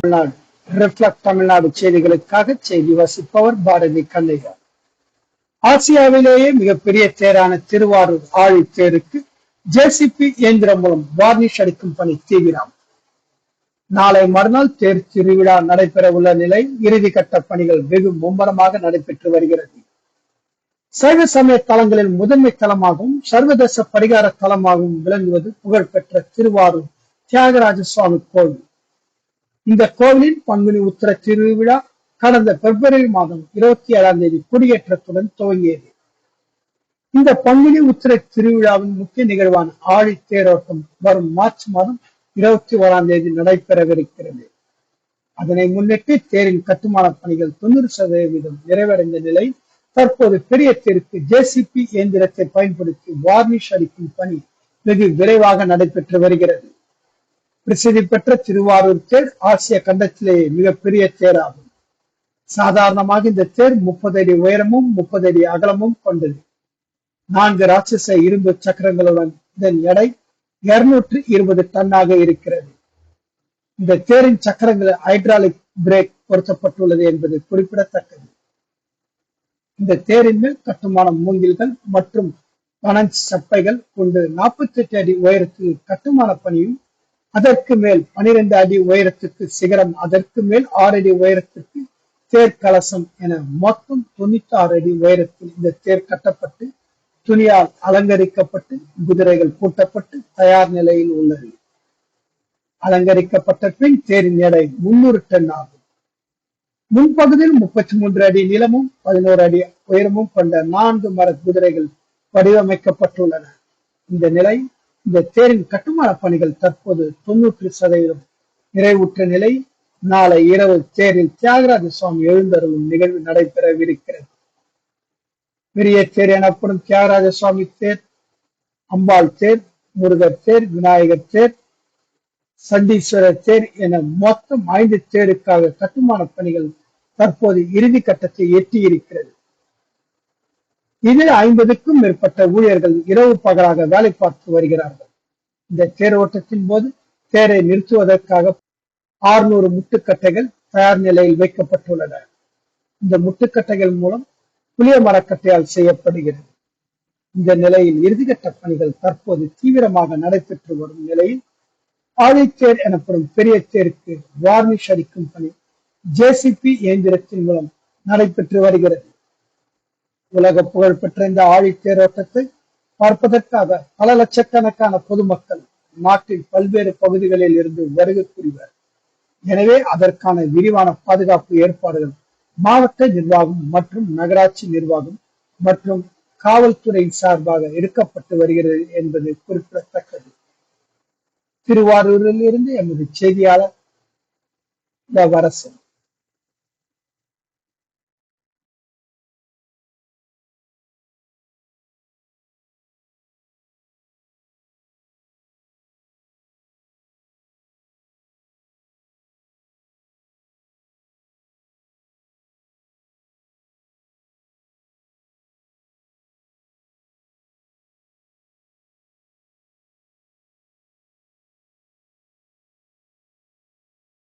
Tamil Nadu. Reflect Tamil Nadu செய்திகளுக்காக செய்தி வாசிப்பவர் பாரதி கண்ணையா ஆசியாவிலேயே மிகப்பெரிய தேரான திருவாரூர் ஆழி தேருக்கு ஜேசிபி இயந்திரம் மூலம் வார்னிஷ் அடிக்கும் பணி தீவிரம். நாளை மறுநாள் தேர் திருவிழா நடைபெற உள்ள நிலை இறுதிக்கட்ட பணிகள் வெகு மும்முரமாக நடைபெற்று வருகிறது. சைவ சமய தலங்களின் முதன்மை தலமாகவும் சர்வதேச பரிகார தலமாகவும் விளங்குவது புகழ்பெற்ற திருவாரூர் தியாகராஜ சுவாமி கோவில். இந்த கோவிலின் பங்குனி உத்தர திருவிழா கடந்த பிப்ரவரி மாதம் இருபத்தி ஏழாம் தேதி கொடியேற்றத்துடன் துவங்கியது. இந்த பங்குனி உத்திர திருவிழாவின் முக்கிய நிகழ்வான ஆழி தேரோட்டம் வரும் மார்ச் மாதம் இருபத்தி ஓராம் தேதி நடைபெறவிருக்கிறது. அதனை முன்னிட்டு தேரின் கட்டுமான பணிகள் தொண்ணூறு சதவீதம் நிறைவடைந்த நிலை தற்போது பெரிய தேருக்கு ஜேசிபி இயந்திரத்தை பயன்படுத்தி வார்னிஷ் அளிக்கும் பணி வெகு விரைவாக நடைபெற்று வருகிறது. பிரசித்தி பெற்ற திருவாரூர் தேர் ஆசிய கண்டத்திலேயே மிகப்பெரிய தேராகும். சாதாரணமாக இந்த தேர் முப்பது அடி உயரமும் முப்பது அடி அகலமும் கொண்டது. நான்கு ராட்சச இரும்பு சக்கரங்களுடன் இதன் எடை இருநூற்று இருபது டன்னாக இருக்கிறது. இந்த தேரின் சக்கரங்கள் ஹைட்ராலிக் பிரேக் பொருத்தப்பட்டுள்ளது என்பது குறிப்பிடத்தக்கது. இந்த தேரின் மேல் கட்டுமான மூங்கில்கள் மற்றும் பனஞ்ச் சப்பைகள் கொண்டு நாற்பத்தி எட்டு அடி உயரத்தில் கட்டுமான பணியும் அதற்கு மேல் பனிரெண்டு அடி உயரத்திற்கு சிகரம் அதற்கு மேல் ஆறு அடி உயரத்திற்கு தேர் கலசம் என மொத்தம் தொண்ணூத்தி ஆறு அடி உயரத்தில் இந்த தேர் கட்டப்பட்டு துணியால் அலங்கரிக்கப்பட்டு குதிரைகள் பூட்டப்பட்டு தயார் நிலையில் உள்ளது. அலங்கரிக்கப்பட்ட பின் தேரின் எடை முன்னூறு டன் ஆகும். முன்பகுதியில் முப்பத்தி மூன்று அடி நீளமும் பதினோரு அடி உயரமும் கொண்ட நான்கு மர குதிரைகள் வடிவமைக்கப்பட்டுள்ளன. இந்த நிலை இந்த தேரின் கட்டுமான பணிகள் தற்போது தொன்னூற்றி சதவீதம் நிறைவுற்ற நிலை. நாளை இரவு தேரில் தியாகராஜ சுவாமி எழுந்தருளும் நிகழ்வு நடைபெறவிருக்கிறது. பெரிய தேர் எனப்படும் தியாகராஜ சுவாமி தேர் அம்பாள் தேர் முருகர் தேர் விநாயகர் தேர் சண்டீஸ்வரர் தேர் என மொத்தம் ஐந்து தேருக்காக கட்டுமான பணிகள் தற்போது இறுதி கட்டத்தை எட்டியிருக்கிறது. இதில் ஐம்பதுக்கும் மேற்பட்ட ஊழியர்கள் இரவு பகலாக வேலை பார்த்து வருகிறார்கள். இந்த தேர் ஓட்டத்தின் போது தேரை நிறுத்துவதற்காக ஆறுநூறு முட்டுக்கட்டைகள் தயார் நிலையில் வைக்கப்பட்டுள்ளன. இந்த முட்டுக்கட்டைகள் மூலம் புளிய மரக்கட்டையால் செய்யப்படுகிறது. இந்த நிலையில் இறுதிக்கட்ட பணிகள் தற்போது தீவிரமாக நடைபெற்று வரும் நிலையில் ஆழித்தேர் எனப்படும் பெரிய தேருக்கு வார்னிஷ் அடிக்கும் பணி ஜேசிபி இயந்திரத்தின் மூலம் நடைபெற்று வருகிறது. உலக புகழ்பெற்ற இந்த ஆழித்தேரோட்டத்தை பார்ப்பதற்காக பல லட்சக்கணக்கான பொதுமக்கள் நாட்டின் பல்வேறு பகுதிகளில் இருந்து வருகை புரிவர். எனவே அதற்கான விரிவான பாதுகாப்பு ஏற்பாடுகள் மாவட்ட நிர்வாகம் மற்றும் நகராட்சி நிர்வாகம் மற்றும் காவல்துறை சார்பாக எடுக்கப்பட்டு வருகிறது என்பது குறிப்பிடத்தக்கது. திருவாரூரில் இருந்து எமது செய்தியாளர் வரசன்.